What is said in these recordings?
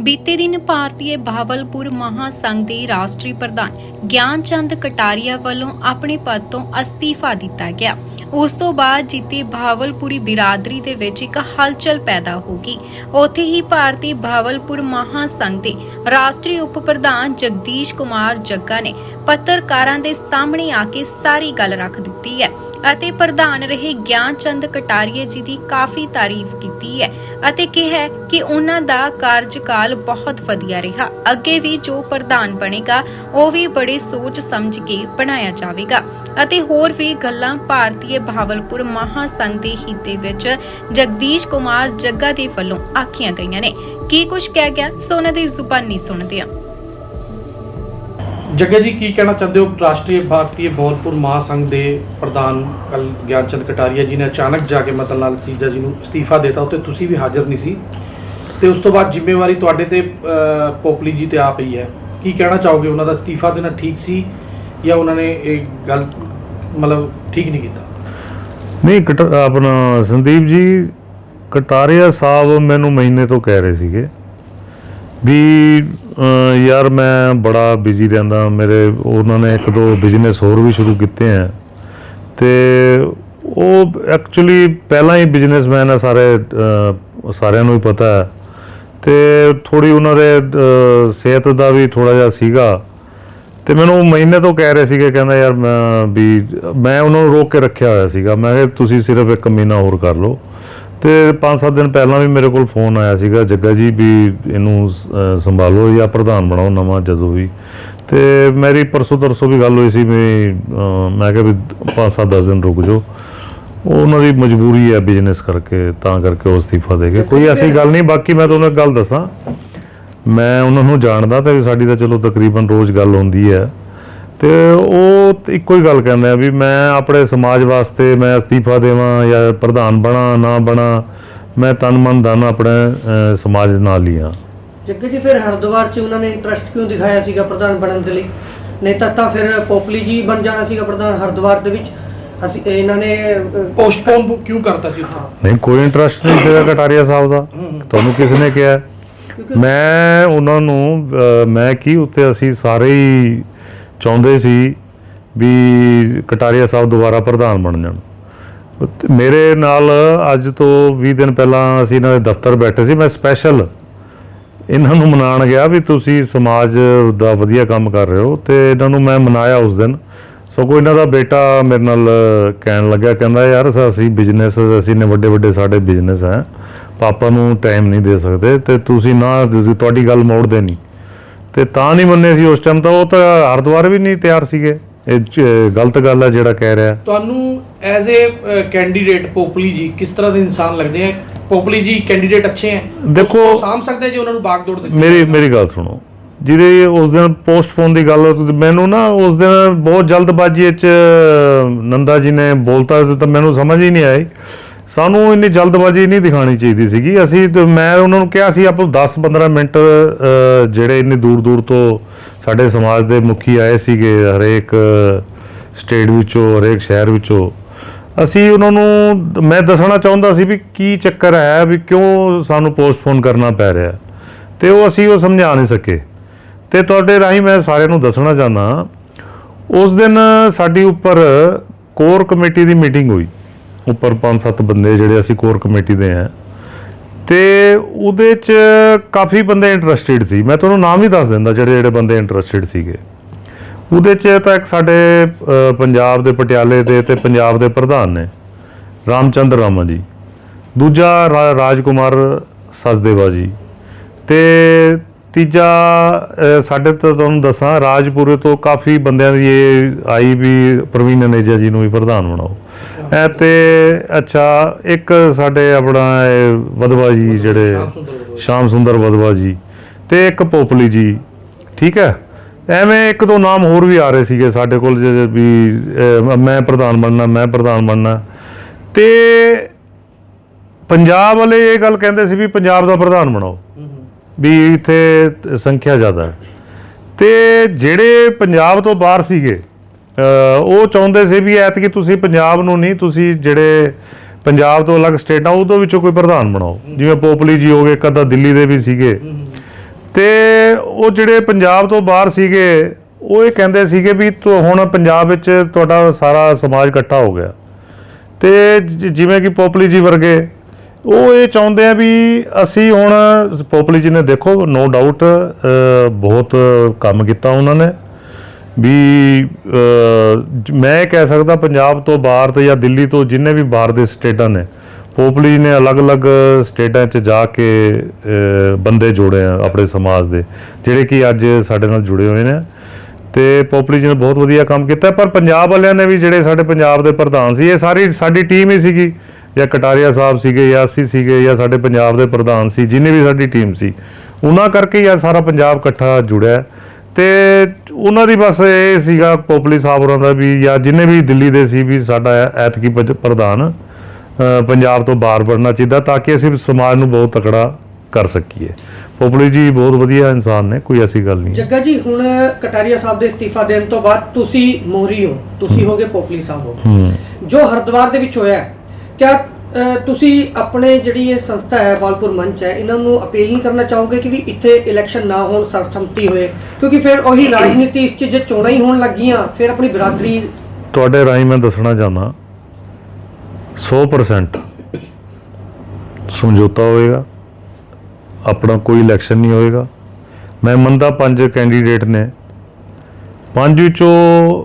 ਬੀਤੇ ਦਿਨ ਭਾਰਤੀ ਬਹਾਵਲਪੁਰ ਮਹਾਸੰਘ ਦੇ ਰਾਸ਼ਟਰੀ ਪ੍ਰਧਾਨ ਗਿਆਨ ਚੰਦ ਕਟਾਰੀਆ ਵੱਲੋਂ ਆਪਣੇ ਪਦ ਤੋਂ ਅਸਤੀਫਾ ਦਿੱਤਾ ਗਿਆ। ਉਸ ਤੋਂ ਬਾਅਦ ਜਿੱਤੇ ਬਹਾਵਲਪੁਰੀ ਬਿਰਾਦਰੀ ਦੇ ਵਿੱਚ ਇੱਕ ਹਲਚਲ ਪੈਦਾ ਹੋ ਗਈ। ਉੱਥੇ ਹੀ ਭਾਰਤੀ ਬਹਾਵਲਪੁਰ ਮਹਾਸੰਘ ਦੇ ਰਾਸ਼ਟਰੀ ਉਪ ਪ੍ਰਧਾਨ ਜਗਦੀਸ਼ ਕੁਮਾਰ ਜੱਗਾ ਨੇ ਪੱਤਰਕਾਰਾਂ ਦੇ ਸਾਹਮਣੇ ਆ ਕੇ ਸਾਰੀ ਗੱਲ ਰੱਖ ਦਿੱਤੀ ਹੈ ਅਤੇ ਪ੍ਰਧਾਨ ਰਹੇ ਗਿਆਨ ਚੰਦ ਕਟਾਰੀਆ ਜੀ ਦੀ ਕਾਫੀ ਤਾਰੀਫ ਕੀਤੀ ਹੈ। ਅਤੇ ਕਿਹਾ ਕਿ ਉਹਨਾਂ ਦਾ ਕਾਰਜਕਾਲ ਬਹੁਤ ਵਧੀਆ ਰਿਹਾ। ਅੱਗੇ ਵੀ ਜੋ ਪ੍ਰਧਾਨ ਬਣੇਗਾ, ਉਹ ਵੀ ਬੜੇ ਸੋਚ ਸਮਝ ਕੇ ਬਣਾਇਆ ਜਾਵੇਗਾ। ਅਤੇ ਹੋਰ ਵੀ ਗੱਲਾਂ ਭਾਰਤੀ ਬਹਾਵਲਪੁਰ ਮਹਾਸੰਘ ਦੇ ਹਿੱਤੇ ਵਿੱਚ ਜਗਦੀਸ਼ ਕੁਮਾਰ ਜੱਗਾ ਦੇ ਵੱਲੋਂ ਆਖੀਆਂ ਗਈਆਂ ਨੇ। ਕੀ ਕੁਝ ਕਹਿ ਗਿਆ? ਸੋ ਉਹਨਾਂ ਦੀ ਜ਼ੁਬਾਨੀ ਸੁਣਦੇ ਹਾਂ। ਜੱਗਾ ਜੀ, ਕੀ ਕਹਿਣਾ ਚਾਹੁੰਦੇ ਹੋ? ਰਾਸ਼ਟਰੀ ਭਾਰਤੀ ਬੋਲਪੁਰ ਮਹਾਸੰਘ ਦੇ ਪ੍ਰਧਾਨ ਕੱਲ ਗਿਆਨਚੰਦ ਕਟਾਰੀਆ ਜੀ ਨੇ ਅਚਾਨਕ ਜਾ ਕੇ ਮਤਨ ਲਾਲ ਸੀਜਾ ਜੀ ਨੂੰ ਅਸਤੀਫਾ ਦਿੱਤਾ ਉੱਤੇ ਤੁਸੀਂ ਵੀ ਹਾਜ਼ਰ ਨਹੀਂ ਸੀ। ਤੇ ਉਸ ਤੋਂ ਬਾਅਦ ਜ਼ਿੰਮੇਵਾਰੀ ਤੁਹਾਡੇ ਤੇ ਪੋਪਲੀ ਜੀ ਤੇ ਆ ਪਈ ਹੈ। ਕੀ ਕਹਿਣਾ ਚਾਹੋਗੇ? ਉਹਨਾਂ ਦਾ ਅਸਤੀਫਾ ਦੇਣਾ ਠੀਕ ਸੀ ਜਾਂ ਉਹਨਾਂ ਨੇ ਇਹ ਗੱਲ ਮਤਲਬ ਠੀਕ ਨਹੀਂ ਕੀਤਾ? ਨਹੀਂ, ਕਟ, ਆਪਣਾ ਸੰਦੀਪ ਜੀ, ਕਟਾਰੀਆ ਸਾਹਿਬ ਮੈਨੂੰ ਮਹੀਨੇ ਤੋਂ ਕਹਿ ਰਹੇ ਸੀਗੇ। ਵੀ ਯਾਰ ਮੈਂ ਬੜਾ ਬਿਜ਼ੀ ਰਹਿੰਦਾ। ਮੇਰੇ, ਉਹਨਾਂ ਨੇ ਇੱਕ ਦੋ ਬਿਜ਼ਨਸ ਹੋਰ ਵੀ ਸ਼ੁਰੂ ਕੀਤੇ ਆ। ਤੇ ਉਹ ਐਕਚੁਅਲੀ ਪਹਿਲਾਂ ਹੀ ਬਿਜ਼ਨਸਮੈਨ ਆ ਸਾਰੇ ਸਾਰਿਆਂ ਨੂੰ ਹੀ ਪਤਾ ਹੈ। ਤੇ ਥੋੜੀ ਉਹਨਾਂ ਦੇ ਸਿਹਤ ਦਾ ਵੀ ਥੋੜਾ ਜਿਹਾ ਸੀਗਾ। ਤੇ ਮੈਨੂੰ ਮਹੀਨੇ ਤੋਂ ਕਹਿ ਰਹੇ ਸੀਗੇ, ਕਹਿੰਦਾ ਯਾਰ ਵੀ ਮੈਂ ਉਹਨਾਂ ਨੂੰ ਰੋਕ ਕੇ ਰੱਖਿਆ ਹੋਇਆ ਸੀਗਾ। ਮੈਂ ਕਿਹਾ, ਤੁਸੀਂ ਸਿਰਫ ਇੱਕ ਮਹੀਨਾ ਹੋਰ ਕਰ ਲਓ। ਤੇ 5-7 ਦਿਨ ਪਹਿਲਾਂ ਵੀ ਮੇਰੇ ਕੋਲ ਫੋਨ ਆਇਆ ਸੀਗਾ, ਜੱਗਾ ਜੀ ਵੀ ਇਹਨੂੰ ਸੰਭਾਲੋ, ਜਾਂ ਪ੍ਰਧਾਨ ਬਣਾਓ ਨਵਾਂ ਜਦੋਂ ਵੀ। ਤੇ ਮੇਰੀ ਪਰਸੋਂ ਤਰਸੋਂ ਵੀ ਗੱਲ ਹੋਈ ਸੀ ਵੀ ਮੈਂ ਕਿਹਾ ਵੀ 5-7 ਦਿਨ ਰੁਕ ਜਾਓ। ਉਹਨਾਂ ਦੀ ਮਜਬੂਰੀ ਹੈ ਬਿਜ਼ਨਸ ਕਰਕੇ, ਤਾਂ ਕਰਕੇ ਉਹ ਅਸਤੀਫਾ ਦੇ ਗਏ। ਕੋਈ ਐਸੀ ਗੱਲ ਨਹੀਂ, ਬਾਕੀ ਮੈਂ ਤੁਹਾਨੂੰ ਇੱਕ ਗੱਲ ਦੱਸਾਂ। ਮੈਂ ਉਹਨਾਂ ਨੂੰ ਜਾਣਦਾ ਤੇ ਸਾਡੀ ਤਾਂ ਚਲੋ ਤਕਰੀਬਨ ਰੋਜ਼ ਗੱਲ ਹੁੰਦੀ ਹੈ। ਤੇ ਉਹ ਇੱਕੋ ਹੀ ਗੱਲ ਕਹਿੰਦੇ ਆ ਵੀ ਮੈਂ ਆਪਣੇ ਸਮਾਜ ਵਾਸਤੇ ਮੈਂ ਅਸਤੀਫਾ ਦੇਵਾਂ ਜਾਂ ਪ੍ਰਧਾਨ ਬਣਾ ਨਾ ਬਣਾ ਮੈਂ ਤਨ ਮਨ ਧਨ ਆਪਣੇ ਸਮਾਜ ਨਾਲ ਹੀ ਆ। ਜੱਗੇ ਜੀ ਫਿਰ ਹਰਿਦੁਆਰ 'ਚ ਉਹਨਾਂ ਨੇ ਇੰਟਰਸਟ ਕਿਉਂ ਦਿਖਾਇਆ ਸੀਗਾ ਪ੍ਰਧਾਨ ਬਣਨ ਦੇ ਲਈ? ਨਹੀਂ ਤਾਂ ਤਾਂ ਫਿਰ ਪੋਪਲੀ ਜੀ ਬਣ ਜਾਣਾ ਸੀਗਾ ਪ੍ਰਧਾਨ ਹਰਿਦੁਆਰ ਦੇ ਵਿੱਚ। ਅਸੀਂ ਇਹਨਾਂ ਨੇ ਪੋਸਟਪੋਨ ਕਿਉਂ ਕਰਤਾ ਸੀ? ਹਾਂ। ਨਹੀਂ ਕੋਈ ਇੰਟਰਸਟ ਨਹੀਂ ਸੀਗਾ ਕਟਾਰੀਆ ਸਾਹਿਬ ਦਾ। ਤੁਹਾਨੂੰ ਕਿਸ ਨੇ ਕਿਹਾ? ਮੈਂ ਉਹਨਾਂ ਨੂੰ ਮੈਂ ਕੀ ਉੱਤੇ ਅਸੀਂ ਸਾਰੇ ਹੀ ਚਾਹੁੰਦੇ ਸੀ ਵੀ ਕਟਾਰੀਆ ਸਾਹਿਬ ਦੁਬਾਰਾ ਪ੍ਰਧਾਨ ਬਣ ਜਾਣ। ਮੇਰੇ ਨਾਲ ਅੱਜ ਤੋਂ 20 ਦਿਨ ਪਹਿਲਾਂ ਅਸੀਂ ਇਹਨਾਂ ਦੇ ਦਫ਼ਤਰ ਬੈਠੇ ਸੀ, ਮੈਂ ਸਪੈਸ਼ਲ ਇਹਨਾਂ ਨੂੰ ਮਨਾਉਣ ਗਿਆ ਵੀ ਤੁਸੀਂ ਸਮਾਜ ਦਾ ਵਧੀਆ ਕੰਮ ਕਰ ਰਹੇ ਹੋ ਤੇ ਇਹਨਾਂ ਨੂੰ ਮੈਂ ਮਨਾਇਆ ਉਸ ਦਿਨ। ਸਗੋਂ ਇਹਨਾਂ ਦਾ ਬੇਟਾ ਮੇਰੇ ਨਾਲ ਕਹਿਣ ਲੱਗਾ ਕਹਿੰਦਾ, ਯਾਰ ਅਸੀਂ ਬਿਜ਼ਨਸ ਅਸੀਂ ਨੇ ਵੱਡੇ ਵੱਡੇ ਸਾਡੇ ਬਿਜ਼ਨਸ ਹੈ, ਪਾਪਾ ਨੂੰ ਟਾਈਮ ਨਹੀਂ ਦੇ ਸਕਦੇ ਤੇ ਤੁਸੀਂ ਨਾ, ਤੁਸੀਂ ਤੁਹਾਡੀ ਗੱਲ ਮੋੜਦੇ ਨਹੀਂ। ਤੇ ਤਾਂ ਨਹੀਂ ਮੰਨੇ ਸੀ ਉਸ ਟਾਈਮ ਤਾਂ ਉਹ ਤਾਂ ਹਰਦੁਆਰ ਵੀ ਨਹੀਂ ਤਿਆਰ ਸੀਗੇ। ਇਹ 'ਚ ਗਲਤ ਗੱਲ ਹੈ ਜਿਹੜਾ ਕਹਿ ਰਿਹਾ। ਤੁਹਾਨੂੰ ਐਜ਼ ਅ ਕੈਂਡੀਡੇਟ ਪੋਪਲੀ ਜੀ ਕਿਸ ਤਰ੍ਹਾਂ ਦੇ ਇਨਸਾਨ ਲੱਗਦੇ ਆ? ਪੋਪਲੀ ਜੀ ਕੈਂਡੀਡੇਟ ਅੱਛੇ ਹੈ ਦੇਖੋ- ਸਾਂਭ ਸਕਦੇ ਜੀ ਉਹਨਾਂ ਨੂੰ ਬਾਗਡੋਰ ਦੇ ਮੇਰੀ ਮੇਰੀ ਗੱਲ ਸੁਣੋ। ਜਿਹਦੇ ਉਸ ਦਿਨ ਪੋਸਟਪੋਨ ਦੀ ਗੱਲ ਹੋਈ, ਮੈਨੂੰ ਨਾ ਉਸ ਦਿਨ ਬਹੁਤ ਜਲਦਬਾਜ਼ੀ ਵਿੱਚ ਨੰਦਾ ਜੀ ਨੇ ਬੋਲਤਾ ਸੀ ਤਾਂ ਮੈਨੂੰ ਸਮਝ ਹੀ ਨਹੀਂ ਆਈ। ਸਾਨੂੰ ਇੰਨੀ ਜਲਦਬਾਜ਼ੀ ਨਹੀਂ ਦਿਖਾਣੀ ਚਾਹੀਦੀ ਸੀਗੀ। ਅਸੀਂ ਤੇ ਮੈਂ ਉਹਨਾਂ ਨੂੰ ਕਿਹਾ ਸੀ, ਆਪਾਂ 10-15 ਮਿੰਟ ਜਿਹੜੇ ਇੰਨੀ ਦੂਰ ਦੂਰ ਤੋਂ ਸਾਡੇ ਸਮਾਜ ਦੇ ਮੁਖੀ ਆਏ ਸੀਗੇ, ਹਰੇਕ ਸਟੇਟ ਵਿੱਚੋਂ, ਹਰੇਕ ਸ਼ਹਿਰ ਵਿੱਚੋਂ। ਅਸੀਂ ਉਹਨਾਂ ਨੂੰ, ਮੈਂ ਦੱਸਣਾ ਚਾਹੁੰਦਾ ਸੀ ਵੀ ਕੀ ਚੱਕਰ ਹੈ ਵੀ ਕਿਉਂ ਸਾਨੂੰ ਪੋਸਟਪੋਨ ਕਰਨਾ ਪੈ ਰਿਹਾ। ਤੇ ਉਹ ਅਸੀਂ ਉਹ ਸਮਝਾ ਨਹੀਂ ਸਕੇ। ਤੇ ਤੁਹਾਡੇ ਰਾਹੀਂ ਮੈਂ ਸਾਰਿਆਂ ਨੂੰ ਦੱਸਣਾ ਚਾਹੁੰਦਾ, ਉਸ ਦਿਨ ਸਾਡੀ ਉੱਪਰ ਕੋਰ ਕਮੇਟੀ ਦੀ ਮੀਟਿੰਗ ਹੋਈ। ਉੱਪਰ 5-7 ਬੰਦੇ ਜਿਹੜੇ ਅਸੀਂ ਕੋਰ ਕਮੇਟੀ ਦੇ ਆ। ਤੇ ਉਹਦੇ ਚ ਕਾਫੀ ਬੰਦੇ ਇੰਟਰਸਟਿਡ ਸੀ। ਮੈਂ ਤੁਹਾਨੂੰ ਨਾਮ ਹੀ ਦੱਸ ਦਿੰਦਾ ਜਿਹੜੇ ਜਿਹੜੇ ਬੰਦੇ ਇੰਟਰਸਟਿਡ ਸੀਗੇ। ਉਹਦੇ ਚ ਤਾਂ ਇੱਕ ਸਾਡੇ ਪੰਜਾਬ ਦੇ ਪਟਿਆਲੇ ਦੇ ਤੇ ਪੰਜਾਬ ਦੇ ਪ੍ਰਧਾਨ ਨੇ ਰਾਮਚੰਦਰ ਰਾਮਾ ਜੀ। ਦੂਜਾ ਰਾ- ਰਾਜਕੁਮਾਰ ਸਚਦੇਵਾ ਜੀ। ਤੇ ਤੀਜਾ ਸਾਡੇ ਤੋਂ ਤੁਹਾਨੂੰ ਦੱਸਾਂ, ਰਾਜਪੁਰੇ ਤੋਂ ਕਾਫੀ ਬੰਦਿਆਂ ਦੀ ਇਹ ਆਈ ਵੀ ਪ੍ਰਵੀਨ ਨੇਜਾ ਜੀ ਨੂੰ ਵੀ ਪ੍ਰਧਾਨ ਬਣਾਓ। ਐ ਤੇ ਅੱਛਾ ਇੱਕ ਸਾਡੇ ਆਪਣਾ ਇਹ ਵਦਵਾ ਜੀ ਜਿਹੜੇ ਸ਼ਾਮ ਸੁੰਦਰ ਵਦਵਾ। ਵਦਵਾ ਜੀ ਤੇ ਇੱਕ ਪੋਪਲੀ ਜੀ ਠੀਕ ਹੈ? ਐਵੇਂ ਇੱਕ ਦੋ ਨਾਮ ਹੋਰ ਵੀ ਆ ਰਹੇ ਸੀਗੇ ਸਾਡੇ ਕੋਲ ਜਿਹੜੇ ਵੀ ਮੈਂ ਪ੍ਰਧਾਨ ਬਣਨਾ ਮੈਂ ਪ੍ਰਧਾਨ ਬਣਨਾ। ਤੇ ਪੰਜਾਬ ਵਾਲੇ ਇਹ ਗੱਲ ਕਹਿੰਦੇ ਸੀ ਵੀ ਪੰਜਾਬ ਦਾ ਪ੍ਰਧਾਨ ਬਣਾਓ। ਵੀ ਇੱਥੇ ਸੰਖਿਆ ਜ਼ਿਆਦਾ ਹੈ। ਤੇ ਜਿਹੜੇ ਪੰਜਾਬ ਤੋਂ ਬਾਹਰ ਸੀਗੇ ਉਹ ਚਾਹੁੰਦੇ ਸੀ ਵੀ ਐਤਕੀ ਤੁਸੀਂ ਪੰਜਾਬ ਨੂੰ ਨਹੀਂ, ਤੁਸੀਂ ਜਿਹੜੇ ਪੰਜਾਬ ਤੋਂ ਅਲੱਗ ਸਟੇਟਾਂ ਉਹਦੇ ਵਿੱਚੋਂ ਕੋਈ ਪ੍ਰਧਾਨ ਬਣਾਓ। ਜਿਵੇਂ ਪੋਪਲੀ ਜੀ ਹੋ ਗਏ ਕਦਾ ਦਿੱਲੀ ਦੇ ਵੀ ਸੀਗੇ। ਤੇ ਉਹ ਜਿਹੜੇ ਪੰਜਾਬ ਤੋਂ ਬਾਹਰ ਸੀਗੇ, ਉਹ ਇਹ ਕਹਿੰਦੇ ਸੀਗੇ ਵੀ ਤੁ- ਹੁਣ ਪੰਜਾਬ ਵਿੱਚ ਤੁਹਾਡਾ ਸਾਰਾ ਸਮਾਜ ਇਕੱਠਾ ਹੋ ਗਿਆ। ਤੇ ਜਿਵੇਂ ਕਿ ਪੋਪਲੀ ਜੀ ਵਰਗੇ, ਉਹ ਇਹ ਚਾਹੁੰਦੇ ਆ ਵੀ ਅਸੀਂ ਹੁਣ, ਪੋਪਲੀ ਜੀ ਨੇ ਦੇਖੋ ਨੋ ਡਾਊਟ ਬਹੁਤ ਕੰਮ ਕੀਤਾ ਉਹਨਾਂ ਨੇ। ਵੀ ਮੈਂ ਕਹਿ ਸਕਦਾ ਪੰਜਾਬ ਤੋਂ ਬਾਹਰ ਤੇ ਜਾਂ ਦਿੱਲੀ ਤੋਂ ਜਿੰਨੇ ਵੀ ਬਾਹਰ ਦੇ ਸਟੇਟਾਂ ਨੇ, ਪੋਪਲੀ ਨੇ ਅਲੱਗ-ਅਲੱਗ ਸਟੇਟਾਂ 'ਚ ਜਾ ਕੇ ਬੰਦੇ ਜੋੜੇ ਆ ਆਪਣੇ ਸਮਾਜ ਦੇ, ਜਿਹੜੇ ਕਿ ਅੱਜ ਸਾਡੇ ਨਾਲ ਜੁੜੇ ਹੋਏ ਨੇ। ਤੇ ਪੋਪਲੀ ਜੀ ਨੇ ਬਹੁਤ ਵਧੀਆ ਕੰਮ ਕੀਤਾ, ਪਰ ਪੰਜਾਬ ਵਾਲਿਆਂ ਨੇ ਵੀ ਜਿਹੜੇ ਸਾਡੇ ਪੰਜਾਬ ਦੇ ਪ੍ਰਧਾਨ ਸੀ, ਇਹ ਸਾਰੀ ਸਾਡੀ ਟੀਮ ਹੀ ਸੀਗੀ। ਜਾਂ ਕਟਾਰੀਆ ਸਾਹਿਬ ਸੀਗੇ, ਜਾਂ ਅਸੀਂ ਸੀਗੇ, ਜਾਂ ਸਾਡੇ ਪੰਜਾਬ ਦੇ ਪ੍ਰਧਾਨ ਸੀ, ਜਿੰਨੀ ਵੀ ਸਾਡੀ ਟੀਮ ਸੀ। ਉਹਨਾਂ ਕਰਕੇ ਹੀ ਆ ਸਾਰਾ ਪੰਜਾਬ ਇਕੱਠਾ ਜੁੜਿਆ। ਤੇ ਉਹਨਾਂ ਦੀ ਬਸ ਇਹ ਸੀਗਾ ਪੋਪਲੀ ਸਾਹਿਬ ਹੋਰਾਂ ਦਾ ਵੀ ਜਾਂ ਜਿੰਨੇ ਵੀ ਦਿੱਲੀ ਦੇ ਸੀ ਵੀ ਸਾਡਾ ਐਤਕੀ ਪ੍ਰਧਾਨ ਪੰਜਾਬ ਤੋਂ ਬਾਹਰ ਬਣਨਾ ਚਾਹੀਦਾ ਤਾਂ ਕਿ ਅਸੀਂ ਸਮਾਜ ਨੂੰ ਬਹੁਤ ਤਕੜਾ ਕਰ ਸਕੀਏ। ਪੋਪਲੀ ਜੀ ਬਹੁਤ ਵਧੀਆ ਇਨਸਾਨ ਨੇ ਕੋਈ ਐਸੀ ਗੱਲ ਨਹੀਂ। ਜੱਗਾ ਜੀ ਹੁਣ ਕਟਾਰੀਆ ਸਾਹਿਬ ਦੇ ਇਸਤੀਫਾ ਦੇਣ ਤੋਂ ਬਾਅਦ ਤੁਸੀਂ ਮੋਹਰੀ ਹੋ ਤੁਸੀਂ ਹੋਗੇ ਪੋਪਲੀ ਸਾਹਿਬ ਹੋ। ਜੋ ਹਰਿਦੁਆਰ ਦੇ ਵਿੱਚ ਹੋਇਆ ਕਿਆ ਤੁਸੀਂ ਆਪਣੇ ਜਿਹੜੀ ਇਹ ਸੰਸਥਾ ਹੈ ਬਾਲਪੁਰ ਮੰਚ ਹੈ, ਇਹਨਾਂ ਨੂੰ ਅਪੀਲ ਨਹੀਂ ਕਰਨਾ ਚਾਹੋਗੇ ਕਿ ਵੀ ਇੱਥੇ ਇਲੈਕਸ਼ਨ ਨਾ ਹੋਣ, ਸਰਬਸੰਮਤੀ ਹੋਏ? ਕਿਉਂਕਿ ਫਿਰ ਉਹੀ ਰਾਜਨੀਤੀ ਇਸ 'ਚ ਜੇ ਚੋਣਾਂ ਹੀ ਹੋਣ ਲੱਗੀਆਂ, ਫਿਰ ਆਪਣੀ ਬਰਾਦਰੀ ਤੁਹਾਡੇ ਰਾਹੀਂ ਮੈਂ ਦੱਸਣਾ ਚਾਹੁੰਦਾ 100% ਸਮਝੌਤਾ ਹੋਏਗਾ, ਆਪਣਾ ਕੋਈ ਇਲੈਕਸ਼ਨ ਨਹੀਂ ਹੋਏਗਾ। ਮੈਂ ਮੰਨਦਾ ਪੰਜ ਕੈਂਡੀਡੇਟ ਨੇ, ਪੰਜ ਵਿੱਚੋਂ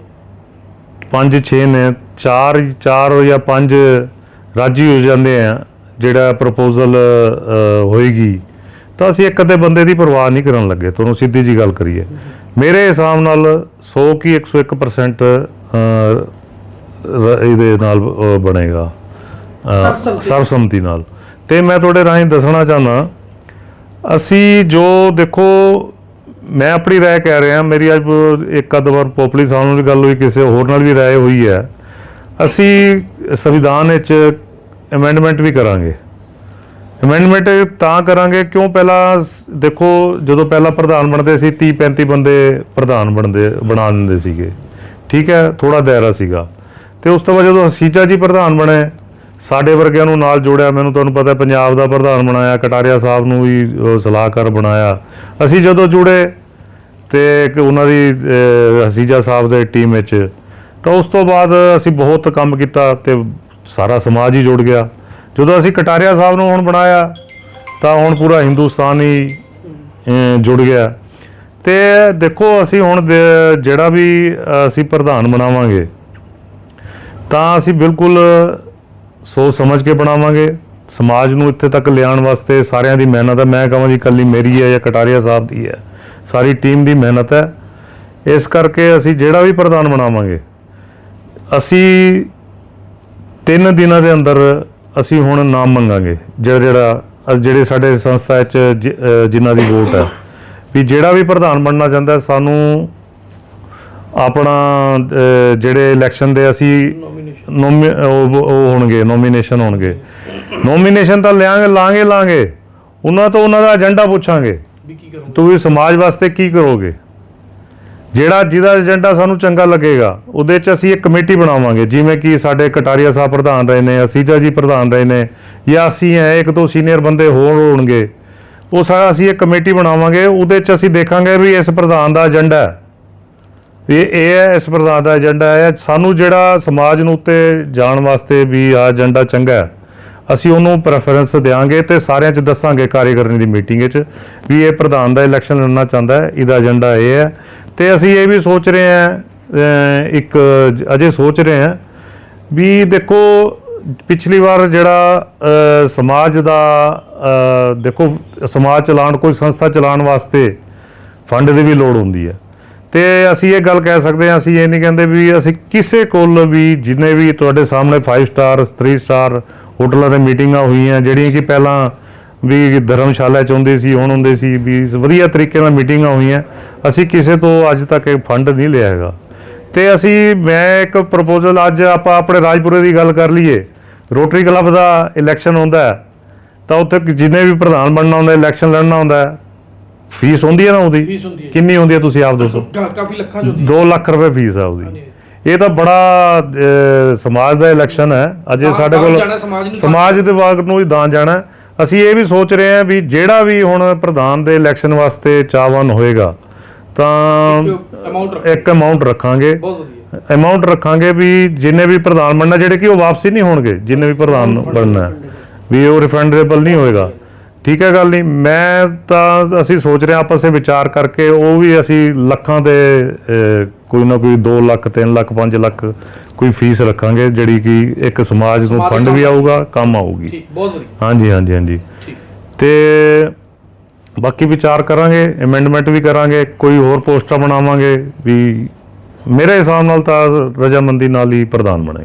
ਪੰਜ 6 ਨੇ, ਚਾਰ ਚਾਰ ਜਾਂ ਪੰਜ ਰਾਜੀ ਹੋ ਜਾਂਦੇ ਆ ਜਿਹੜਾ ਪ੍ਰਪੋਜ਼ਲ ਹੋਏਗੀ ਤਾਂ ਅਸੀਂ ਇੱਕ ਅੱਧੇ ਬੰਦੇ ਦੀ ਪਰਵਾਹ ਨਹੀਂ ਕਰਨ ਲੱਗੇ। ਤੁਹਾਨੂੰ ਸਿੱਧੀ ਜੀ ਗੱਲ ਕਰੀਏ। ਮੇਰੇ ਹਿਸਾਬ ਨਾਲ 100 ਕੀ 101% ਅਹ, ਰ- ਇਹਦੇ ਨਾਲ ਬਣੇਗਾ। ਸਰਬਸੰਮਤੀ। ਨਾਲ। ਤੇ ਮੈਂ ਤੁਹਾਡੇ ਰਾਹੀਂ ਦੱਸਣਾ ਚਾਹੁੰਦਾ ਅਸੀਂ ਜੋ ਦੇਖੋ ਮੈਂ ਆਪਣੀ ਰਾਏ ਕਹਿ ਰਿਹਾ ਮੇਰੀ ਅੱਜ ਇੱਕ ਅੱਧ ਵਾਰ ਪੋਪਲੀ ਸਾਹਿਬ ਨਾਲ ਵੀ ਗੱਲ ਹੋਈ ਕਿਸੇ ਹੋਰ ਨਾਲ ਵੀ ਰਾਏ ਹੋਈ ਹੈ। ਅਸੀਂ ਸੰਵਿਧਾਨ ਵਿੱਚ ਅਮੈਂਡਮੈਂਟ ਵੀ ਕਰਾਂਗੇ। ਅਮੈਂਡਮੈਂਟ ਤਾਂ ਕਰਾਂਗੇ ਕਿਉਂ ਪਹਿਲਾਂ ਦੇਖੋ ਜਦੋਂ ਪਹਿਲਾਂ ਪ੍ਰਧਾਨ ਬਣਦੇ ਸੀ 30 35 ਬੰਦੇ ਪ੍ਰਧਾਨ ਬਣਦੇ, ਬਣਾ ਦਿੰਦੇ ਸੀਗੇ। ਠੀਕ ਹੈ ਥੋੜਾ ਦਾਇਰਾ ਸੀਗਾ। ਤੇ ਉਸ ਤੋਂ ਬਾਅਦ ਜਦੋਂ ਹਸੀਜਾ ਜੀ ਪ੍ਰਧਾਨ ਬਣੇ, ਸਾਡੇ ਵਰਗਿਆਂ ਨੂੰ ਨਾਲ ਜੋੜਿਆ, ਮੈਨੂੰ ਤੁਹਾਨੂੰ ਪਤਾ ਪੰਜਾਬ ਦਾ ਪ੍ਰਧਾਨ ਬਣਾਇਆ, ਕਟਾਰੀਆ ਸਾਹਿਬ ਨੂੰ ਵੀ ਸਲਾਹਕਾਰ ਬਣਾਇਆ। ਅਸੀਂ ਜਦੋਂ ਜੁੜੇ ਤੇ ਉਹਨਾਂ ਦੀ ਹਸੀਜਾ ਸਾਹਿਬ ਦੇ ਟੀਮ ਵਿੱਚ ਤਾਂ ਉਸ ਤੋਂ ਬਾਅਦ ਅਸੀਂ ਬਹੁਤ ਕੰਮ ਕੀਤਾ ਤੇ ਸਾਰਾ ਸਮਾਜ ਹੀ ਜੁੜ ਗਿਆ। ਜਦੋਂ ਅਸੀਂ ਕਟਾਰੀਆ ਸਾਹਿਬ ਨੂੰ ਹੁਣ ਬਣਾਇਆ, ਤਾਂ ਹੁਣ ਪੂਰਾ ਹਿੰਦੁਸਤਾਨ ਹੀ ਜੁੜ ਗਿਆ। ਤੇ ਦੇਖੋ, ਅਸੀਂ ਹੁਣ ਜਿਹੜਾ ਵੀ ਅਸੀਂ ਪ੍ਰਧਾਨ ਬਣਾਵਾਂਗੇ, ਤਾਂ ਅਸੀਂ ਬਿਲਕੁਲ ਸੋਚ ਸਮਝ ਕੇ ਬਣਾਵਾਂਗੇ। ਸਮਾਜ ਨੂੰ ਇੱਥੇ ਤੱਕ ਲਿਆਉਣ ਵਾਸਤੇ ਸਾਰਿਆਂ ਦੀ ਮਿਹਨਤ ਹੈ। ਮੈਂ ਕਹਾਂ ਜੀ, ਇਕੱਲੀ ਮੇਰੀ ਹੈ ਜਾਂ ਕਟਾਰੀਆ ਸਾਹਿਬ ਦੀ ਹੈ। ਸਾਰੀ ਟੀਮ ਦੀ ਮਿਹਨਤ ਹੈ। ਇਸ ਕਰਕੇ ਅਸੀਂ ਜਿਹੜਾ ਵੀ ਪ੍ਰਧਾਨ ਬਣਾਵਾਂਗੇ ਅਸੀਂ ਤਿੰਨ ਦਿਨਾਂ ਦੇ ਅੰਦਰ ਅਸੀਂ ਹੁਣ ਨਾਮ ਮੰਗਾਂਗੇ। ਜਿਹੜਾ ਜਿਹੜਾ ਜਿਹੜੇ ਸਾਡੇ ਸੰਸਥਾ ਵਿੱਚ ਜਿਨ੍ਹਾਂ ਦੀ ਵੋਟ ਹੈ। ਵੀ ਜਿਹੜਾ ਵੀ ਪ੍ਰਧਾਨ ਬਣਨਾ ਚਾਹੁੰਦਾ ਸਾਨੂੰ ਆਪਣਾ ਜਿਹੜੇ ਇਲੈਕਸ਼ਨ ਦੇ ਅਸੀਂ ਉਹ ਹੋਣਗੇ ਨੋਮੀਨੇਸ਼ਨ ਹੋਣਗੇ। ਨੋਮੀਨੇਸ਼ਨ ਤਾਂ ਲਿਆਂਗੇ ਲਾਂਗੇ ਲਾਂਗੇ। ਉਹਨਾਂ ਤੋਂ ਉਹਨਾਂ ਦਾ ਏਜੰਡਾ ਪੁੱਛਾਂਗੇ। ਵੀ ਕੀ ਕਰੋਗੇ? ਤੁਸੀਂ ਸਮਾਜ ਵਾਸਤੇ ਕੀ ਕਰੋਗੇ? ਜਿਹੜਾ ਜਿਹਦਾ ਏਜੰਡਾ ਸਾਨੂੰ ਚੰਗਾ ਲੱਗੇਗਾ, ਉਹਦੇ 'ਚ ਅਸੀਂ ਇੱਕ ਕਮੇਟੀ ਬਣਾਵਾਂਗੇ, ਜਿਵੇਂ ਕਿ ਸਾਡੇ ਕਟਾਰੀਆ ਸਾਹਿਬ ਪ੍ਰਧਾਨ ਰਹੇ ਨੇ, ਅਸੀਜਾ ਜੀ ਪ੍ਰਧਾਨ ਰਹੇ ਨੇ, ਜਾਂ ਅਸੀਂ ਹੈ ਇੱਕ ਦੋ ਸੀਨੀਅਰ ਬੰਦੇ ਹੋਰ ਹੋਣਗੇ, ਉਹ ਸਾਰਾ ਅਸੀਂ ਇੱਕ ਕਮੇਟੀ ਬਣਾਵਾਂਗੇ, ਉਹਦੇ 'ਚ ਅਸੀਂ ਦੇਖਾਂਗੇ ਵੀ ਇਸ ਪ੍ਰਧਾਨ ਦਾ ਏਜੰਡਾ ਹੈ। ਵੀ ਇਹ ਹੈ, ਇਸ ਪ੍ਰਧਾਨ ਦਾ ਏਜੰਡਾ ਹੈ, ਸਾਨੂੰ ਜਿਹੜਾ ਸਮਾਜ ਨੂੰ ਉੱਤੇ ਜਾਣ ਵਾਸਤੇ ਵੀ ਆ ਏਜੰਡਾ ਚੰਗਾ ਹੈ, ਅਸੀਂ ਉਹਨੂੰ ਪ੍ਰੈਫਰੈਂਸ ਦੇਵਾਂਗੇ ਤੇ ਸਾਰਿਆਂ 'ਚ ਦੱਸਾਂਗੇ ਕਾਰਜਕਾਰਨੀ ਦੀ ਮੀਟਿੰਗ 'ਚ ਵੀ ਇਹ ਪ੍ਰਧਾਨ ਦਾ ਇਲੈਕਸ਼ਨ ਲੜਨਾ ਚਾਹੁੰਦਾ ਹੈ, ਇਹਦਾ ਏਜੰਡਾ ਇਹ ਹੈ ਤੇ ਅਸੀਂ ਇਹ ਵੀ ਸੋਚ ਰਹੇ ਹਾਂ ਇੱਕ ਅਜੇ ਸੋਚ ਰਹੇ ਹਾਂ ਵੀ ਦੇਖੋ, ਪਿਛਲੀ ਵਾਰ ਜਿਹੜਾ ਸਮਾਜ ਦਾ ਦੇਖੋ, ਸਮਾਜ ਚਲਾਉਣ, ਕੋਈ ਸੰਸਥਾ ਚਲਾਉਣ ਵਾਸਤੇ ਫੰਡ ਦੀ ਵੀ ਲੋੜ ਹੁੰਦੀ ਹੈ। ਤੇ ਅਸੀਂ ਇਹ ਗੱਲ ਕਹਿ ਸਕਦੇ ਹਾਂ, ਅਸੀਂ ਇਹ ਨਹੀਂ ਕਹਿੰਦੇ ਵੀ ਅਸੀਂ ਕਿਸੇ ਕੋਲ ਵੀ ਜਿੰਨੇ ਵੀ ਤੁਹਾਡੇ ਸਾਹਮਣੇ 5 ਸਟਾਰ 3 ਸਟਾਰ ਹੋਟਲਾਂ ਤੇ ਮੀਟਿੰਗਾਂ ਹੋਈਆਂ, ਜਿਹੜੀਆਂ ਕਿ ਪਹਿਲਾਂ ਵੀ ਧਰਮਸ਼ਾਲਾ ਚ ਹੁੰਦੇ ਸੀ ਹੁਣ ਹੁੰਦੇ ਸੀ ਵੀ ਵਧੀਆ ਤਰੀਕੇ ਨਾਲ ਮੀਟਿੰਗਾਂ ਹੋਈਆਂ। ਅਸੀਂ ਕਿਸੇ ਤੋਂ ਅੱਜ ਤੱਕ ਇਹ ਫੰਡ ਨਹੀਂ ਲਿਆ ਹੈਗਾ। ਤੇ ਅਸੀਂ ਮੈਂ ਇੱਕ ਪ੍ਰਪੋਜ਼ਲ ਅੱਜ ਆਪਾਂ ਆਪਣੇ ਰਾਜਪੁਰੇ ਦੀ ਗੱਲ ਕਰ ਲਈਏ। ਰੋਟਰੀ ਕਲੱਬ ਦਾ ਇਲੈਕਸ਼ਨ ਹੁੰਦਾ ਹੈ ਤਾਂ ਉੱਥੇ ਜਿੰਨੇ ਵੀ ਪ੍ਰਧਾਨ ਬਣਨਾ ਹੁੰਦਾ ਇਲੈਕਸ਼ਨ ਲੜਨਾ ਹੁੰਦਾ ਫੀਸ ਹੁੰਦੀ ਹੈ ਨਾ ਉਹਦੀ? ਕਿੰਨੀ ਹੁੰਦੀ ਹੈ ਤੁਸੀਂ ਆਪ ਦੱਸੋ? ਕਾਫੀ ਲੱਖਾਂ ਚ ਹੁੰਦੀ 2 ਲੱਖ ਰੁਪਏ ਫੀਸ ਹੈ ਉਹਦੀ। ਇਹ ਤਾਂ ਬੜਾ ਸਮਾਜ ਦਾ ਇਲੈਕਸ਼ਨ ਹੈ। ਅਜੇ ਸਾਡੇ ਕੋਲ ਸਮਾਜ ਦੇ ਵਾਗ ਨੂੰ ਹੀ ਦਾਨ ਜਾਣਾ। ਅਸੀਂ ਇਹ ਵੀ ਸੋਚ ਰਹੇ ਹਾਂ ਵੀ ਜਿਹੜਾ ਵੀ ਹੁਣ ਪ੍ਰਧਾਨ ਦੇ ਇਲੈਕਸ਼ਨ ਵਾਸਤੇ ਚਾਹਵਾਨ ਹੋਏਗਾ ਤਾਂ ਇੱਕ ਅਮਾਉਂਟ ਰੱਖਾਂਗੇ। ਅਮਾਉਂਟ ਰੱਖਾਂਗੇ। ਵੀ ਜਿੰਨੇ ਵੀ ਪ੍ਰਧਾਨ ਬਣਨਾ ਜਿਹੜੇ ਕਿ ਉਹ ਵਾਪਸੀ ਨਹੀਂ ਹੋਣਗੇ ਜਿੰਨੇ ਵੀ ਪ੍ਰਧਾਨ ਬਣਨਾ ਵੀ ਉਹ ਰਿਫੰਡੇਬਲ ਨਹੀਂ ਹੋਏਗਾ। ਠੀਕ ਹੈ ਗੱਲ ਨਹੀਂ ਮੈਂ ਤਾਂ ਅਸੀਂ ਸੋਚ ਰਹੇ ਆਪਸ ਵਿੱਚ ਵਿਚਾਰ ਕਰਕੇ ਉਹ ਵੀ ਅਸੀਂ ਲੱਖਾਂ ਦੇ ਕੋਈ ਨਾ ਕੋਈ 2 ਲੱਖ 3 ਲੱਖ 5 ਲੱਖ ਕੋਈ ਫੀਸ ਰੱਖਾਂਗੇ ਜਿਹੜੀ ਕਿ ਇੱਕ ਸਮਾਜ ਨੂੰ ਫੰਡ ਵੀ ਆਊਗਾ। ਕੰਮ ਆਊਗੀ। ਠੀਕ ਬਹੁਤ ਵਧੀਆ। ਹਾਂਜੀ ਹਾਂਜੀ ਹਾਂਜੀ। ਤੇ ਬਾਕੀ ਵਿਚਾਰ ਕਰਾਂਗੇ ਅਮੈਂਡਮੈਂਟ ਵੀ ਕਰਾਂਗੇ ਕੋਈ ਹੋਰ ਪੋਸਟਾਂ ਬਣਾਵਾਂਗੇ ਵੀ ਮੇਰੇ ਹਿਸਾਬ ਨਾਲ ਤਾਂ ਰਜਾਮੰਦੀ ਨਾਲ ਹੀ ਪ੍ਰਧਾਨ ਬਣੇ